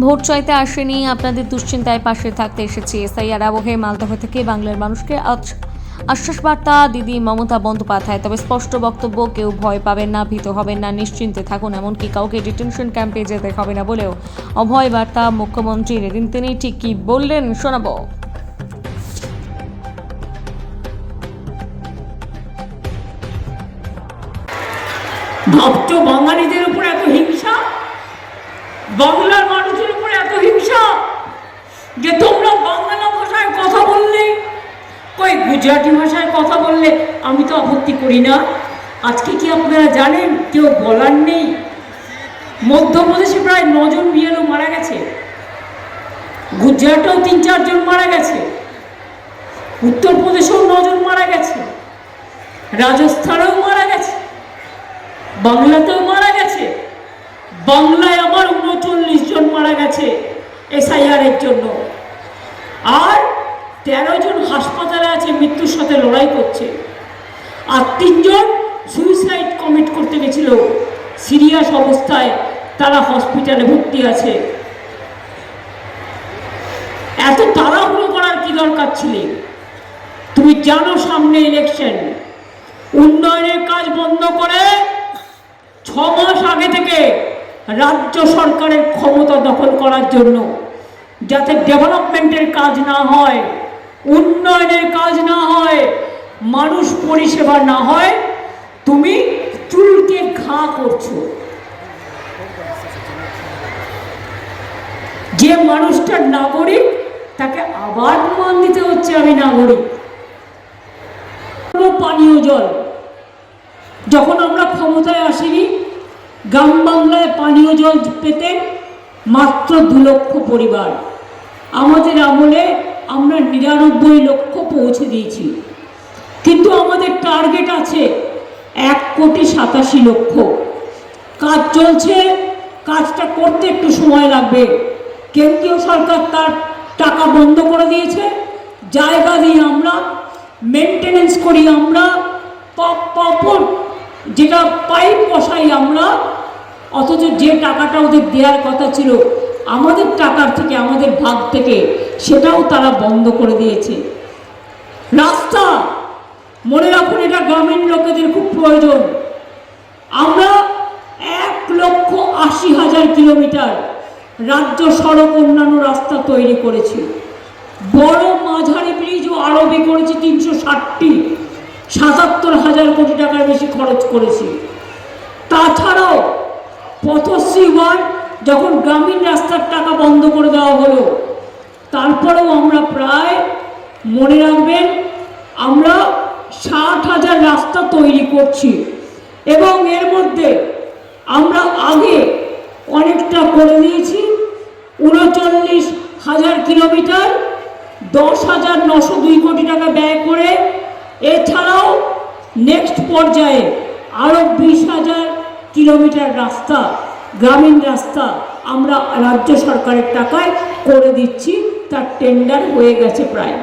Vote চাইতে আসেনি, আপনাদের দুশ্চিন্তায় পাশে থাকতে এসেছি এসআইআর আবহে মালদহ থেকে বাংলার মানুষকে আজ- আশ্বাস বার্তা দিদি মমতা বন্দ্যোপাধ্যায়। তবে স্পষ্ট বক্তব্য, কেউ ভয় পাবেন না, ভীত হবেন না, নিশ্চিন্তে থাকুন, এমনকি কাউকে ডিটেনশন ক্যাম্পে যেতে হবে না বলেও অভয় বার্তা মুখ্যমন্ত্রীর। এদিন তিনি ঠিক কি বললেন শোনাবো। ভক্ত উপর এত হিংসা বাংলার মানুষের উপর এত হিংসা যে তোমরা বাংলা ভাষায় কথা বললে কই গুজরাটি ভাষায় কথা বললে আমি তো আপত্তি করি না। আজকে কি আপনারা জানেন? কেউ বলার নেই। মধ্যপ্রদেশে প্রায় নজন বিএলও মারা গেছে। গুজরাটেও তিন চারজন মারা গেছে। উত্তরপ্রদেশেও নজন মারা গেছে। রাজস্থানেও মারা গেছে। বাংলাতেও মারা গেছে। বাংলায় আমার উনচল্লিশ জন মারা গেছে এসআইআর এর জন্য। তেরো জন হাসপাতালে আছে, মৃত্যুর সাথে লড়াই করছে। আর তিনজন সুইসাইড কমিট করতে গেছিল। সিরিয়াস অবস্থায় তারা হসপিটালে ভর্তি আছে। এত তাড়াহুড়ো করার কি দরকার ছিল? তুমি জানো সামনে ইলেকশন উন্নয়নের কাজ বন্ধ করে ছ মাস আগে থেকে রাজ্য সরকারের ক্ষমতা দখল করার জন্য, যাতে ডেভেলপমেন্টের কাজ না হয় উন্নয়নের কাজ না হয়, মানুষ পরিষেবা না হয়, তুমি চুলকে ঘা করছ। যে মানুষটার নাগরিক, তাকে আবার প্রমাণ দিতে হচ্ছে আমি নাগরিক। পানীয় জল, যখন আমরা ক্ষমতায় আসিনি, গ্রাম বাংলায় পানীয় জল পেতে মাত্র দু লক্ষ পরিবার। আমাদের আমলে আমরা নিরানব্বই লক্ষ পৌঁছে দিয়েছি। কিন্তু আমাদের টার্গেট আছে এক কোটি সাতাশি লক্ষ। কাজ চলছে, কাজটা করতে একটু সময় লাগবে। কেন্দ্রীয় সরকার তার টাকা বন্ধ করে দিয়েছে। জায়গা দিয়ে আমরা মেনটেনেন্স করি আমরা, পপ- পপর যেটা পাইপ বসাই আমরা, অথচ যে টাকাটা ওদের দেওয়ার কথা ছিল আমাদের টাকার থেকে, আমাদের ভাগ থেকে সেটাও তারা বন্ধ করে দিয়েছে। রাস্তা, মনে রাখুন এটা গ্রামীণ লোকেদের খুব প্রয়োজন। আমরা এক লক্ষ আশি হাজার কিলোমিটার রাজ্য সড়ক অন্যান্য রাস্তা তৈরি করেছি। বড় মাঝারি ব্রিজও আরবি করেছি তিনশো ষাটটি। সাতাত্তর হাজার কোটি টাকার বেশি খরচ করেছি। তাছাড়াও পথশ্রী ওয়ান যখন গ্রামীণ রাস্তার টাকা বন্ধ করে দেওয়া হলো, তারপরেও আমরা প্রায় মনে রাখবেন আমরা ষাট হাজার রাস্তা তৈরি করছি। এবং এর মধ্যে আমরা আগে অনেকটা করে দিয়েছি, উনচল্লিশ হাজার কিলোমিটার, দশ হাজার নশো দুই কোটি টাকা ব্যয় করে। এছাড়াও নেক্সট পর্যায়ে আরও বিশ হাজার কিলোমিটার রাস্তা গ্রামীণ রাস্তা আমরা রাজ্য সরকারের টাকায় করে দিচ্ছি তার টেন্ডার হয়ে গেছে প্রায়।